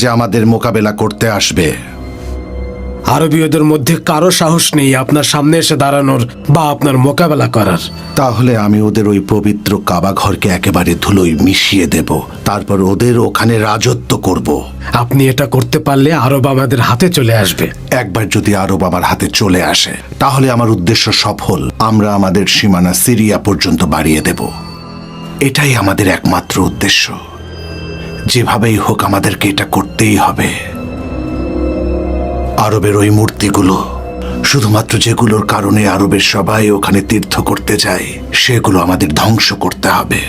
যে আমাদের মোকাবেলা করতে আসবে। আরবীয়দের মধ্যে কারও সাহস নেই আপনার সামনে এসে দাঁড়ানোর বা আপনার মোকাবেলা করার। তাহলে আমি ওদের ওই পবিত্র কাবা ঘরকে একেবারে ধুলোয় মিশিয়ে দেব। তারপর ওদের ওখানে রাজত্ব করব। আপনি এটা করতে পারলে আরব আমাদের হাতে চলে আসবে। একবার যদি আরব আমার হাতে চলে আসে তাহলে আমার উদ্দেশ্য সফল। আমরা আমাদের সীমানা সিরিয়া পর্যন্ত বাড়িয়ে দেব। এটাই আমাদের একমাত্র উদ্দেশ্য। যেভাবেই হোক আমাদেরকে এটা করতেই হবে। আরবের ওই মূর্তিগুলো শুধুমাত্র যেগুলোর কারণে আরবের সবাই ওখানে তীর্থ করতে যায় সেগুলো আমাদের ধ্বংস করতে হবে।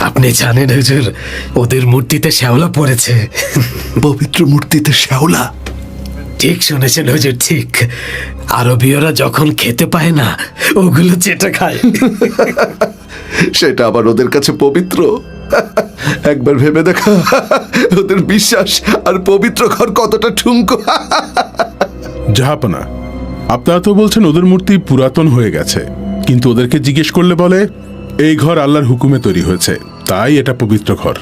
আপনি জানেন হুজুর ওদের মূর্তিতে শ্যাওলা পড়েছে। পবিত্র মূর্তিতে শ্যাওলা? ঠিক শুনেছেন হুজুর ঠিক। আরবীয়রা যখন খেতে পায় না ওগুলো চেটে খায়। সেটা আবার ওদের কাছে পবিত্র? একবার ভেবে দেখা ওদের বিশ্বাস আর পবিত্র ঘর কতটা ঠুমকো জাহাপনা আপনারা তো বলছেন ওদের মূর্তি পুরাতন হয়ে গেছে কিন্তু ওদেরকে জিজ্ঞেস করলে বলে এই ঘর আল্লাহর হুকুমে তৈরি হয়েছে তাই এটা পবিত্র ঘর।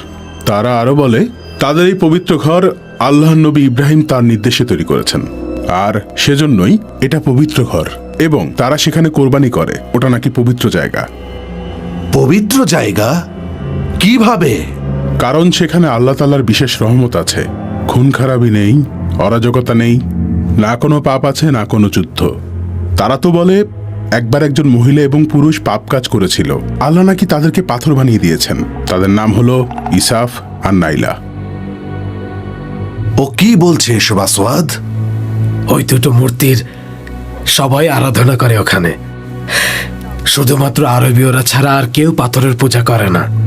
তারা আরও বলে তাদের এই পবিত্র ঘর আল্লাহ নবী ইব্রাহিম তার নির্দেশে তৈরি করেছেন আর সেজন্যই এটা পবিত্র ঘর এবং তারা সেখানে কোরবানি করে ওটা নাকি পবিত্র জায়গা। পবিত্র জায়গা? কীভাবে? কারণ সেখানে আল্লাহ তালার বিশেষ রহমত আছে। খুন খারাপি নেই অরাজকতা নেই না কোনো পাপ আছে না কোনো যুদ্ধ। তারা তো বলে একবার একজন মহিলা এবং পুরুষ পাপ কাজ করেছিল। আল্লাহ নাকি তাদেরকে পাথর বানিয়ে দিয়েছেন। তাদের নাম হলো ইসাফ আর নাইলা। ও কি বলছে এসব আসওয়াদ? ওই দুটো মূর্তির সবাই আরাধনা করে ওখানে। শুধুমাত্র আরবীয়রা ছাড়া আর কেউ পাথরের পূজা করে না।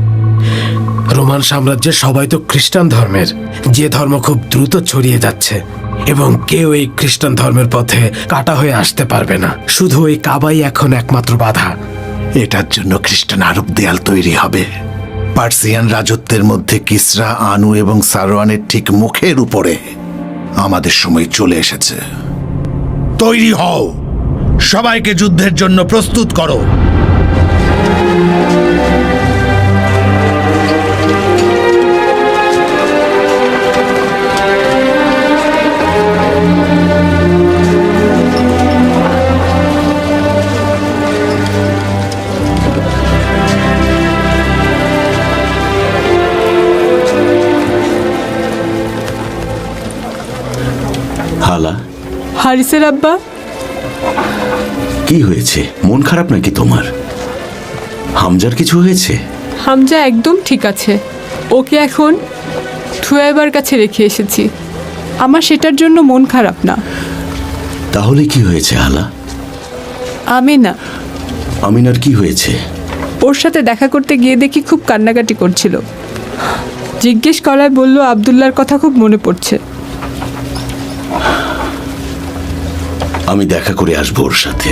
রোমান সাম্রাজ্যে সবাই তো খ্রিস্টান ধর্মের। যে ধর্ম খুব দ্রুত ছড়িয়ে যাচ্ছে এবং কেউ এই খ্রিস্টান ধর্মের পথে কাটা হয়ে আসতে পারবে না। শুধু ওই কাবাই এখন একমাত্র বাধা। এটার জন্য খ্রিস্টান আরব দেয়াল তৈরি হবে। পার্সিয়ান রাজত্বের মধ্যে কিসরা, আনু এবং সারোয়ানের ঠিক মুখের উপরে আমাদের সময় চলে এসেছে। তৈরি হও! সবাইকে যুদ্ধের জন্য প্রস্তুত করো। হারিসের আব্বা? কি হয়েছে? মন খারাপ নাকি তোমার? হামজার কিছু হয়েছে? হামজা একদম ঠিক আছে। ওকে এখন থুয়াইবার কাছে রেখে এসেছি। আমার সেটার জন্য মন খারাপ না। তাহলে কি হয়েছে হালা? আমি না আমিনার কি হয়েছে? ওর সাথে দেখা করতে গিয়ে দেখি খুব কান্নাকাটি করছিল। জিজ্ঞেস করায় বলল আবদুল্লার কথা খুব মনে পড়ছে। আমি দেখা করে আসব ওর সাথে।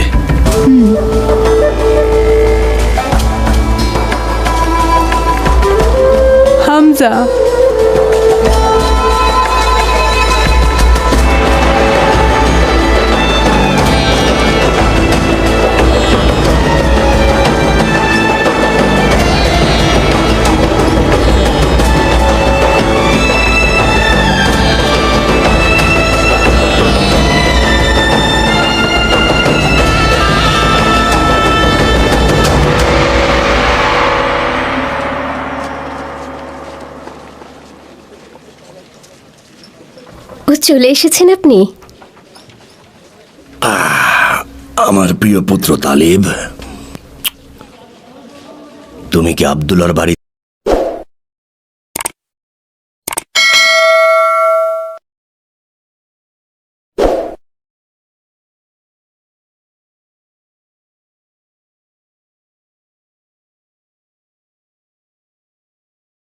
হামজা ও চলে এসেছেন আপনি? আমার প্রিয় পুত্র তালিব তুমি কি আবদুল্লার বাড়ি